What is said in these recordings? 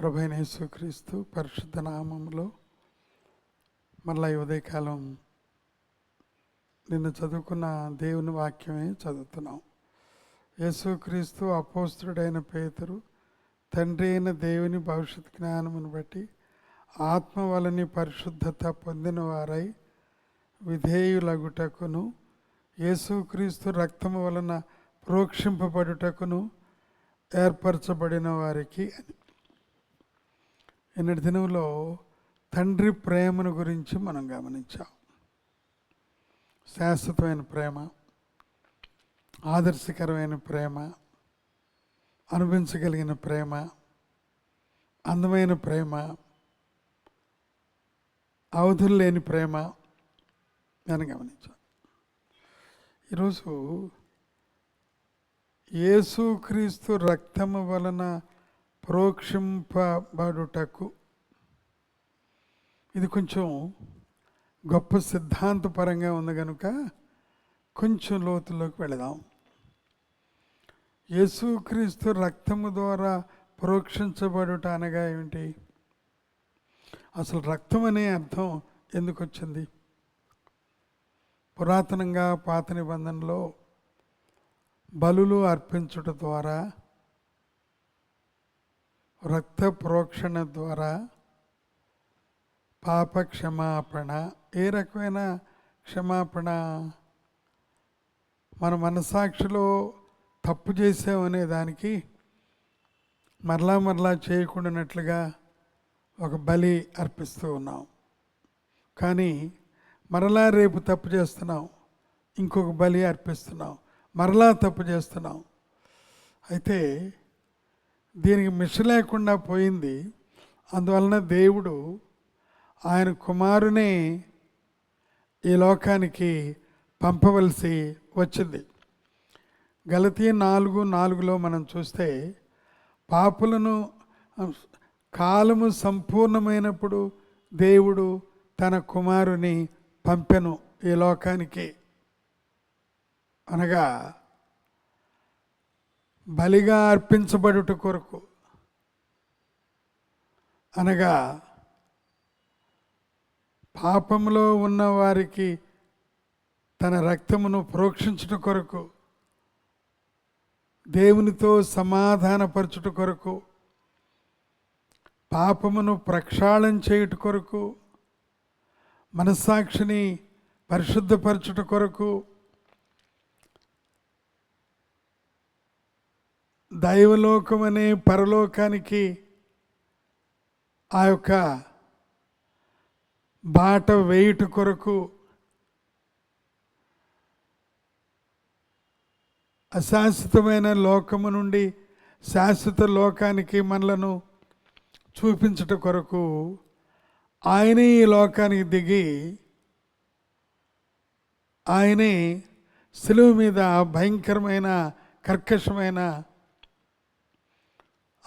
ప్రభైన యేసుక్రీస్తు పరిశుద్ధ నామంలో మళ్ళీ ఉదయకాలం నిన్న చదువుకున్న దేవుని వాక్యమే చదువుతున్నాం. యేసుక్రీస్తు అపోస్తుడైన పేతురు తండ్రి అయిన దేవుని భవిష్యత్ జ్ఞానమును బట్టి ఆత్మ వలని పరిశుద్ధత పొందిన వారై విధేయులగుటకును యేసుక్రీస్తు రక్తము వలన ప్రోక్షింపబడుటకును ఏర్పరచబడిన వారికి అని. నిన్నటి దినంలో తండ్రి ప్రేమను గురించి మనం గమనించాం. శాశ్వతమైన ప్రేమ ఆదర్శకరమైన ప్రేమ అనుభవించగలిగిన ప్రేమ అందమైన ప్రేమ అవధులు లేని ప్రేమ అని గమనించాం. ఈరోజు యేసుక్రీస్తు రక్తము వలన ప్రోక్షింపబడుటకు. ఇది కొంచెం గొప్ప సిద్ధాంతపరంగా ఉంది కనుక కొంచెం లోతులోకి వెళదాం. యేసుక్రీస్తు రక్తము ద్వారా ప్రోక్షించబడుట అనగా ఏమిటి? అసలు రక్తం అనే అర్థం ఎందుకు వచ్చింది పురాతనంగా పాత నిబంధనలో బలులు అర్పించుట ద్వారా రక్త ప్రోక్షణ ద్వారా పాప క్షమాపణ ఏ రకమైన క్షమాపణ? మన మనసాక్షిలో తప్పు చేసామనే దానికి మరలా మరలా చేయకుండానట్లుగా ఒక బలి అర్పిస్తూ ఉన్నాం. కానీ మరలా రేపు తప్పు చేస్తున్నాం ఇంకొక బలి అర్పిస్తున్నాం మరలా తప్పు చేస్తున్నాం. అయితే దీనికి మిస్ లేకుండా పోయింది. అందువలన దేవుడు ఆయన కుమారుని ఈ లోకానికి పంపవలసి వచ్చింది. గలతీ నాలుగు నాలుగులో మనం చూస్తే పాపులను కాలము సంపూర్ణమైనప్పుడు దేవుడు తన కుమారుని పంపెను ఈ లోకానికి. అనగా బలిగా అర్పించబడుట కొరకు. అనగా పాపంలో ఉన్న వారికి తన రక్తమును ప్రోక్షించుట కొరకు దేవునితో సమాధానపరచుట కొరకు పాపమును ప్రక్షాళన చేయుట కొరకు మనస్సాక్షిని పరిశుద్ధపరచుట కొరకు దైవలోకం అనే పరలోకానికి ఆ యొక్క బాట వేయుట కొరకు అశాశ్వతమైన లోకము నుండి శాశ్వత లోకానికి మనలను చూపించుట కొరకు ఆయనే ఈ లోకానికి దిగి ఆయనే సెలువు మీద భయంకరమైన కర్కశమైన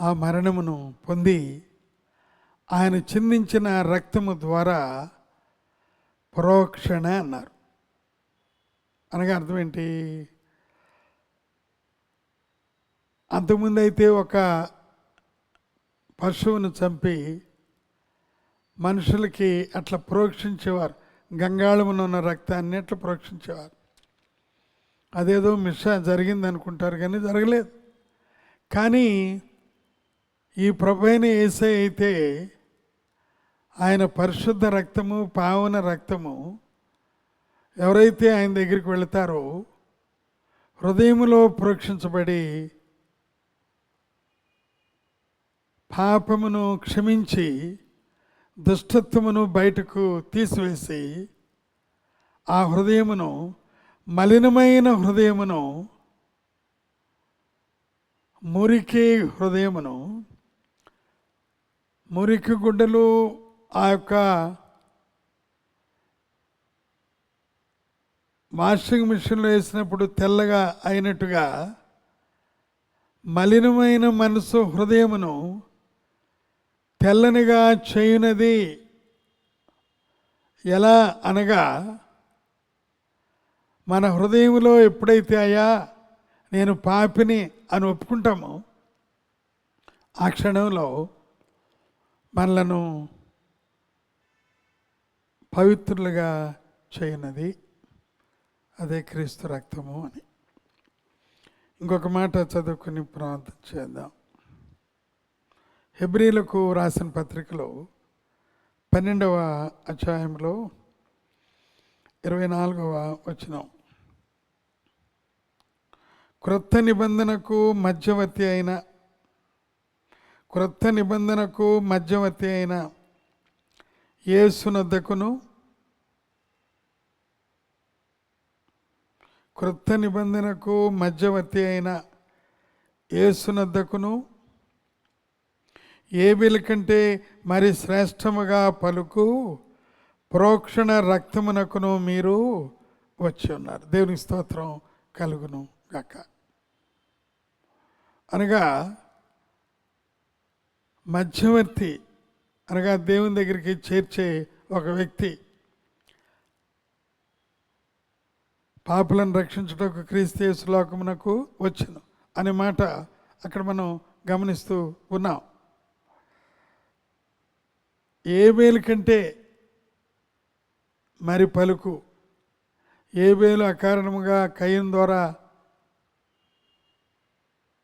ఆ మరణమును పొంది ఆయన చిందించిన రక్తము ద్వారా ప్రోక్షణ అన్నారు. అనగా అర్థం ఏంటి? అంతకుముందు అయితే ఒక పశువును చంపి మనుషులకి అట్లా ప్రోక్షించేవారు. గంగాళమున ఉన్న రక్తాన్ని అట్లా ప్రోక్షించేవారు. అదేదో మిస్ జరిగింది అనుకుంటారు కానీ జరగలేదు. కానీ ఈ ప్రభైన ఏసై అయితే ఆయన పరిశుద్ధ రక్తము పావన రక్తము ఎవరైతే ఆయన దగ్గరికి వెళతారో హృదయములో ప్రోక్షించబడి పాపమును క్షమించి దుష్టత్వమును బయటకు తీసివేసి ఆ హృదయమును మలినమైన హృదయమును మురికి హృదయమును మురికి గుడ్డలు ఆ యొక్క వాషింగ్ మిషన్లో వేసినప్పుడు తెల్లగా అయినట్టుగా మలినమైన మనసు హృదయమును తెల్లనిగా చేయునది. ఎలా అనగా మన హృదయంలో ఎప్పుడైతే అయ్యా నేను పాపిని అని ఒప్పుకుంటామో ఆ క్షణంలో మనలను పవిత్రులుగా చేయనది అదే క్రీస్తు రక్తము అని. ఇంకొక మాట చదువుకుని ప్రార్థన చేద్దాం. హెబ్రీలకు రాసిన పత్రికలో పన్నెండవ అధ్యాయంలో ఇరవై నాలుగవ వచనం. క్రొత్త నిబంధనకు మధ్యవర్తి అయిన క్రొత్త నిబంధనకు మధ్యవర్తి అయిన యేసునద్దకును క్రొత్త నిబంధనకు మధ్యవర్తి అయిన యేసునద్దకును ఏబిల కంటే మరి శ్రేష్టముగా పలుకు ప్రోక్షణ రక్తమునకును మీరు వచ్చి ఉన్నారు. దేవుని స్తోత్రం కలుగును గాక. అనగా మధ్యవర్తి అనగా దేవుని దగ్గరికి చేర్చే ఒక వ్యక్తి. పాపులను రక్షించుటకు క్రీస్తు లోకమునకు వచ్చును అనే మాట అక్కడ మనం గమనిస్తూ ఉన్నాం. ఏ వేలు కంటే మరి పలుకు. ఏ వేలు అకారణముగా కయ్యం ద్వారా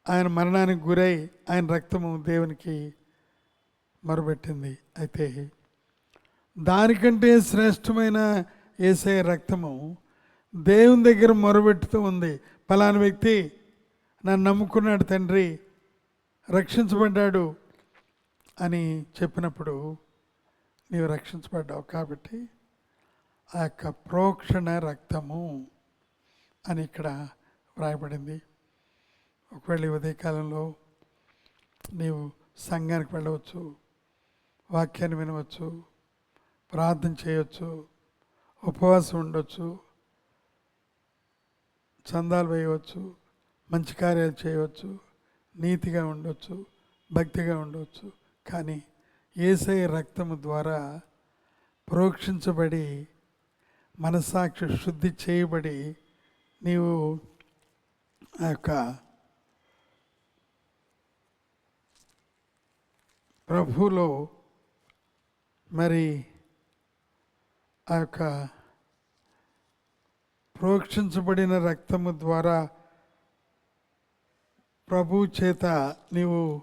ఆయన మరణానికి గురై ఆయన రక్తము దేవునికి మొరబెట్టింది అయితే దానికంటే శ్రేష్టమైన ఏసే రక్తము దేవుని దగ్గర మొరబెట్టుతూ ఉంది. ఫలానా వ్యక్తి నన్ను నమ్ముకున్నాడు తండ్రి రక్షించబడ్డాడు అని చెప్పినప్పుడు నీవు రక్షించబడ్డావు కాబట్టి ఆ యొక్క ప్రోక్షణ రక్తము అని ఇక్కడ వ్రాయబడింది. ఒకవేళ ఉదయకాలంలో నీవు సంఘానికి వెళ్ళవచ్చు వాక్యాన్ని వినవచ్చు ప్రార్థన చేయవచ్చు ఉపవాసం ఉండొచ్చు చందాలు వేయవచ్చు మంచి కార్యాలు చేయవచ్చు నీతిగా ఉండొచ్చు భక్తిగా ఉండవచ్చు కానీ ఏసై రక్తము ద్వారా ప్రోక్షించబడి మనస్సాక్షి శుద్ధి చేయబడి నీవు ఆ యొక్క ప్రభులో మరి ఆ యొక్క ప్రోక్షించబడిన రక్తము ద్వారా ప్రభు చేత నీవు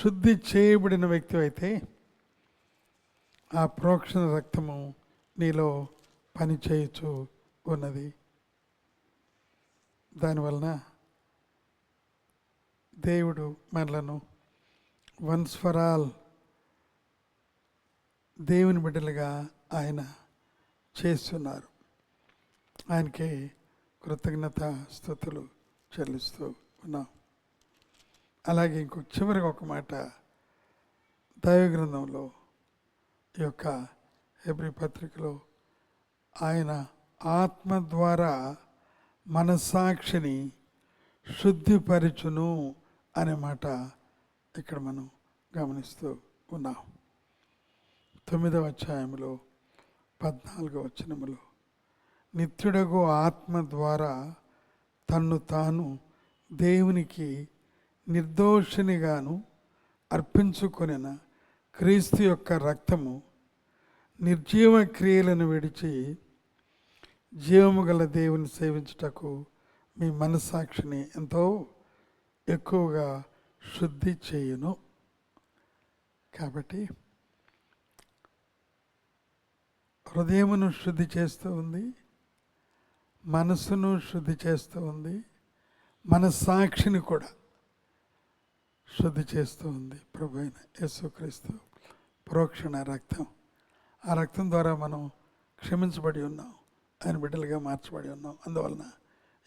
శుద్ధి చేయబడిన వ్యక్తి అయితే ఆ ప్రోక్షణ రక్తము నీలో పనిచేయచ్చు ఉన్నది. దానివలన దేవుడు మనలను వన్స్ ఫర్ ఆల్ దేవుని బిడ్డలుగా ఆయన చేస్తున్నారు. ఆయనకి కృతజ్ఞత స్థుతులు చెల్లిస్తూ ఉన్నాం. అలాగే ఇంకొక చివరికి ఒక మాట దైవ గ్రంథంలో ఈ యొక్క ఎబ్రి పత్రికలో ఆయన ఆత్మ ద్వారా మనసాక్షిని శుద్ధిపరచును అనే మాట ఇక్కడ మనం గమనిస్తూ ఉన్నాం. తొమ్మిదవ అధ్యాయంలో పద్నాలుగవ వచనములో నిత్యుడగు ఆత్మ ద్వారా తన్ను తాను దేవునికి నిర్దోషినిగాను అర్పించుకొనిన క్రీస్తు యొక్క రక్తము నిర్జీవ క్రియలను విడిచి జీవము గల దేవుని సేవించుటకు మీ మనస్సాక్షిని ఎంతో ఎక్కువగా శుద్ధి చేయును. కాబట్టి హృదయమును శుద్ధి చేస్తూ ఉంది. మనసును శుద్ధి చేస్తూ ఉంది. మన సాక్షిని కూడా శుద్ధి చేస్తూ ఉంది. ప్రభు అయిన యేసుక్రీస్తు ప్రోక్షణ రక్తం. ఆ రక్తం ద్వారా మనం క్షమించబడి ఉన్నాం. ఆయన బిడ్డలుగా మార్చబడి ఉన్నాం. అందువలన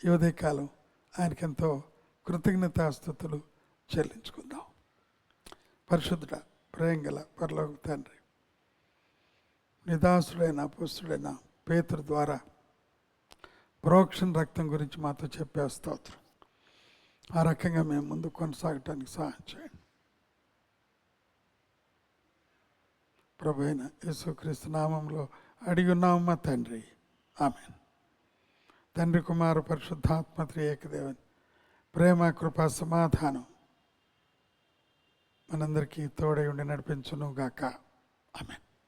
ఈ ఉదయకాలం ఆయనకెంతో కృతజ్ఞతాస్థుతులు చెల్లించుకుందాం. పరిశుద్ధుడ ప్రేంగల పరలోక తండ్రి నిదాసుడైన పుస్తుడైన పేతురు ద్వారా ప్రోక్షణ రక్తం గురించి మాతో చెప్పే స్తోత్రం. ఆ రకంగా మేము ముందు కొనసాగటానికి సహాయం చేయండి. ప్రభు అయిన యేసుక్రీస్తు నామంలో అడిగి ఉన్నామమ్మా తండ్రి. ఆమె తండ్రి కుమారు పరిశుద్ధాత్మ ఏకదేవన్ ప్రేమ కృప సమాధానం మనందరికీ తోడై ఉండి నడిపించును గాక ఆమెన్.